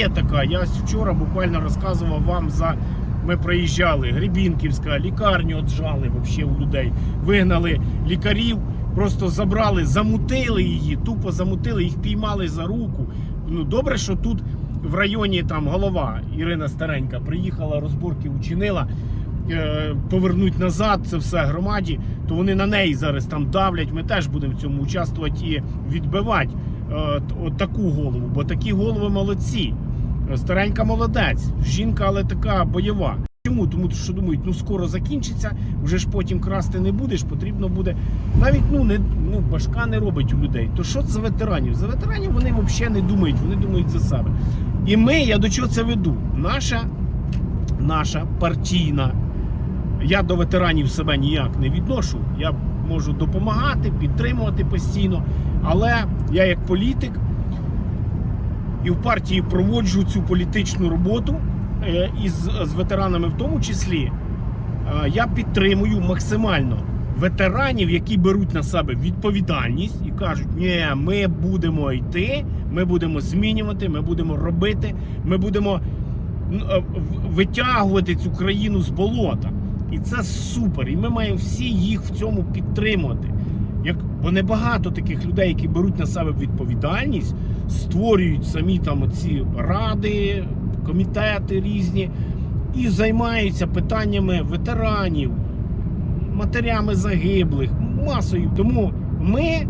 Історія така. Я вчора буквально розказував вам за. Ми проїжджали Гребінківська, лікарню отжали вообще у людей. Вигнали лікарів, просто забрали, замутили її, тупо замутили, їх піймали за руку. Ну добре, що тут в районі там голова Ірина Старенька приїхала, розборки учинила. е, Повернуть назад це все громаді, то вони на неї зараз там давлять. Ми теж будемо в цьому участвувати і відбивати е, от таку голову, бо такі голови молодці. Старенька молодець, жінка, але така бойова. Чому? Тому що думають, ну скоро закінчиться, вже ж потім красти не будеш, потрібно буде. Навіть ну не ну башка не робить у людей. То що за ветеранів? За ветеранів вони взагалі не думають, вони думають за себе. І ми, я до чого це веду? Наша, наша партійна. Я до ветеранів себе ніяк не відношу. Я можу допомагати, підтримувати постійно. Але я як політик і в партії проводжу цю політичну роботу е, із з ветеранами, в тому числі, е, я підтримую максимально ветеранів, які беруть на себе відповідальність і кажуть: ні, ми будемо йти, ми будемо змінювати, ми будемо робити, ми будемо е, витягувати цю країну з болота. І це супер. І ми маємо всі їх в цьому підтримувати. Як бо небагато таких людей, які беруть на себе відповідальність, створюють самі там ці ради, комітети різні і займаються питаннями ветеранів, матерями загиблих, масою. Тому ми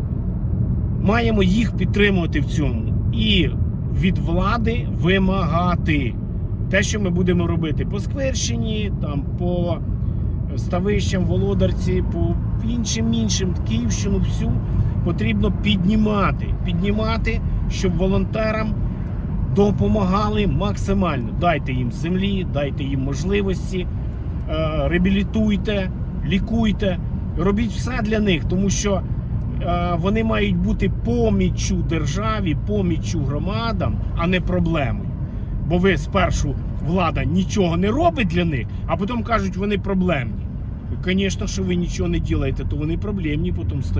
маємо їх підтримувати в цьому і від влади вимагати те, що ми будемо робити по Скверщині, там по ставищам, володарці, по іншим іншим Київщину всю потрібно піднімати. Піднімати, щоб волонтерам допомагали максимально. Дайте їм землі, дайте їм можливості, е, реабілітуйте, лікуйте, робіть все для них, тому що е, вони мають бути поміччю державі, поміччю громадам, а не проблемою. Бо ви спершу влада нічого не робить для них, а потім кажуть, вони проблемні. Звісно, що ви нічого не робите, то вони проблемні потім стоять.